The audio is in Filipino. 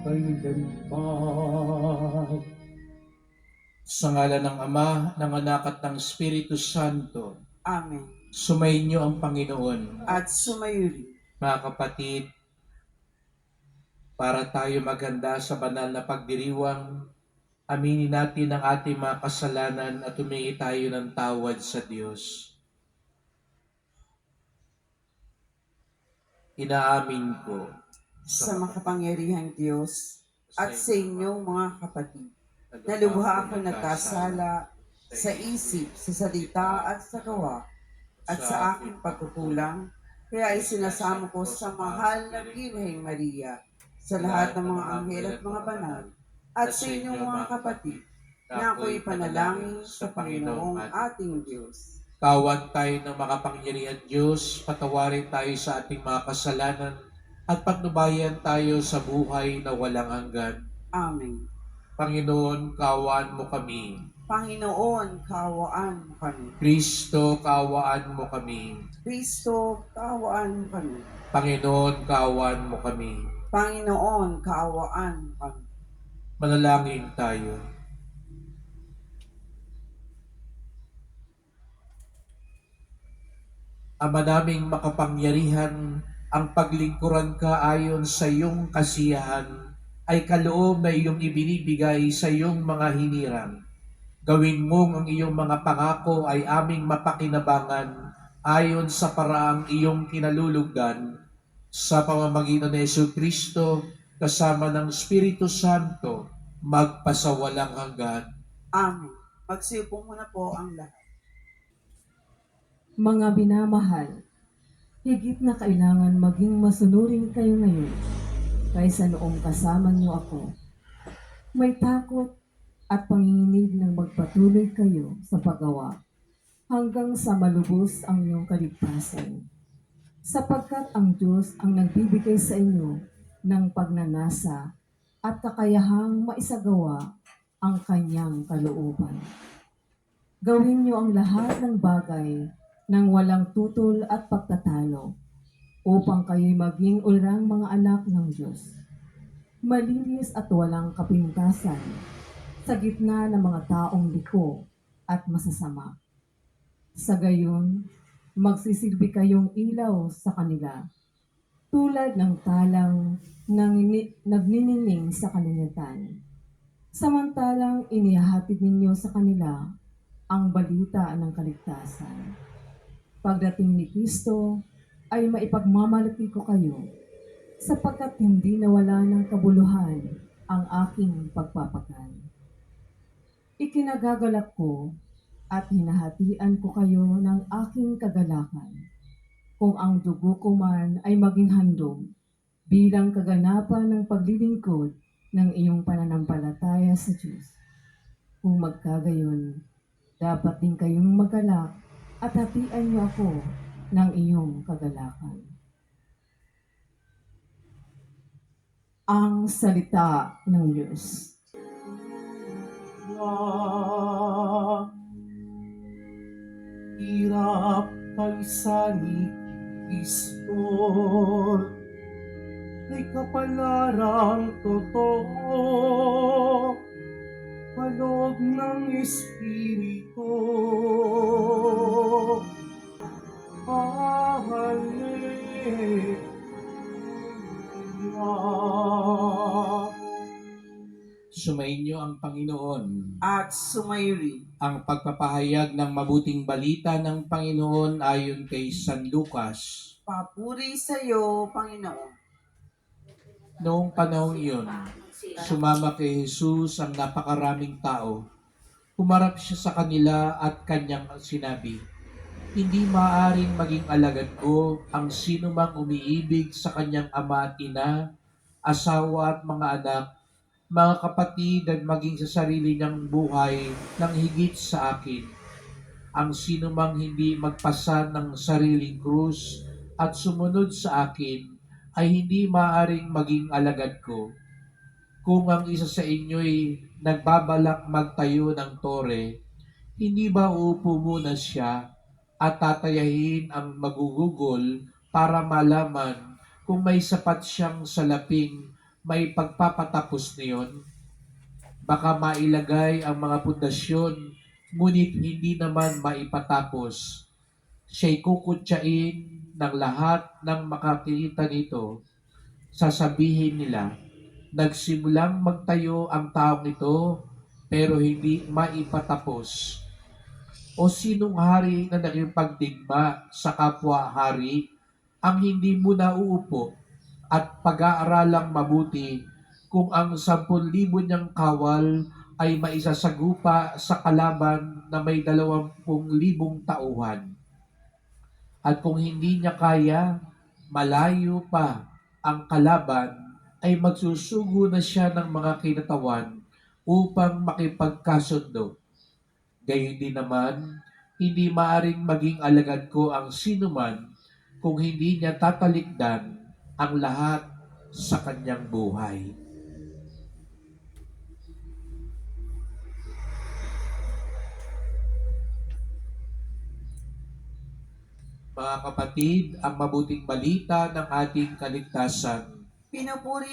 magkailanman. Sa ngalan ng Ama, ng Anak at ng Espiritu Santo, Amen. sumainyo ang Panginoon. At sumayuri. Mga kapatid, para tayo maganda sa banal na pagdiriwang, aminin natin ang ating mga kasalanan at humingi tayo ng tawad sa Diyos. Inaamin ko sa makapangyarihang Diyos at sa inyong mga kapatid. Nalubha ako nagkasala sa isip, sa salita at sa gawa at sa aking pagkukulang. Kaya ay sinasamo ko sa mahal na Birheng Maria, sa lahat ng mga anghel at mga banal, at sa inyong mga kapatid, na ako'y panalangin sa Panginoong ating Diyos. Tawad tayo ng makapangyarihan Diyos, patawarin tayo sa ating mga kasalanan, at patnubayan tayo sa buhay na walang hanggan. Amen. Panginoon, kawaan mo kami. Panginoon, kawaan mo kami. Kristo, kawaan mo kami. Kristo, kawaan mo kami. Panginoon, kawaan mo kami. Panginoon, kaawaan mo kami. Manalangin tayo. Ama naming makapangyarihan, ang paglingkuran ka ayon sa iyong kasiyahan ay kaloob na iyong ibinibigay sa iyong mga hinirang. Gawin mong ang iyong mga pangako ay aming mapakinabangan ayon sa paraang iyong kinalulugdan sa pamamagitan ni Yesu Kristo kasama ng Espiritu Santo magpasawalang hanggan. Amen. Magsiupo muna po ang lahat. Mga binamahal, higit na kailangan maging masunurin kayo ngayon kaysa noong kasama niyo ako. May takot at panginginig ng magpatuloy kayo sa paggawa hanggang sa malubos ang iyong kaligtasan. Sapagkat ang Diyos ang nagbibigay sa inyo ng pagnanasa at kakayahang maisagawa ang kanyang kalooban. Gawin niyo ang lahat ng bagay ng walang tutol at pagtatalo upang kayo'y maging urang mga anak ng Diyos. Malinis at walang kapintasan sa gitna ng mga taong liko at masasama. Sa gayon, magsisilbi kayong ilaw sa kanila tulad ng talang nang ini- nagninining sa kalinatan. Samantalang inihahatid ninyo sa kanila ang balita ng kaligtasan. Pagdating ni Kristo ay maipagmamalaki ko kayo sapagkat hindi nawala ng kabuluhan ang aking pagpapagal. Ikinagagalak ko at hinahatian ko kayo ng aking kagalakan. Kung ang dugo ko man ay maging handog bilang kaganapan ng paglilingkod ng iyong pananampalataya sa Diyos. Kung magkagayon, dapat din kayong magalak at hatian niyo ako ng iyong kagalakan. Ang salita ng Diyos. Hirap kaysa ni Kristo May kapalarang totoo Palog ng Espiritu Sumainyo ang Panginoon At sumayuri. ang pagpapahayag ng mabuting balita ng Panginoon ayon kay San Lucas. Papuri sa iyo, Panginoon. Noong panahon iyon, sumama kay Jesus ang napakaraming tao. Humarap siya sa kanila at kanyang sinabi, Hindi maaring maging alagad ko ang sino mang umiibig sa kanyang ama at ina, asawa at mga anak, mga kapatid at maging sa sarili niyang buhay ng higit sa akin. Ang sino mang hindi magpasan ng sariling krus at sumunod sa akin ay hindi maaring maging alagad ko. Kung ang isa sa inyo'y nagbabalak magtayo ng tore, hindi ba uupo muna siya at tatayahin ang magugugol para malaman kung may sapat siyang salaping may pagpapatapos niyon. Baka mailagay ang mga pundasyon, ngunit hindi naman maipatapos. Siya'y kukutsain ng lahat ng makakita nito. Sasabihin nila, nagsimulang magtayo ang taong ito, pero hindi maipatapos. O sinong hari na nakipagdigma sa kapwa-hari ang hindi mo nauupo at pag-aaralang mabuti kung ang 10,000 niyang kawal ay maisasagupa sa kalaban na may 20,000 tauhan. At kung hindi niya kaya, malayo pa ang kalaban, ay magsusugo na siya ng mga kinatawan upang makipagkasundo. Gayon din naman, hindi maaring maging alagad ko ang sinuman kung hindi niya tatalikdan ang lahat sa kanyang buhay. Mga kapatid, ang mabuting balita ng ating kaligtasan Pinupuri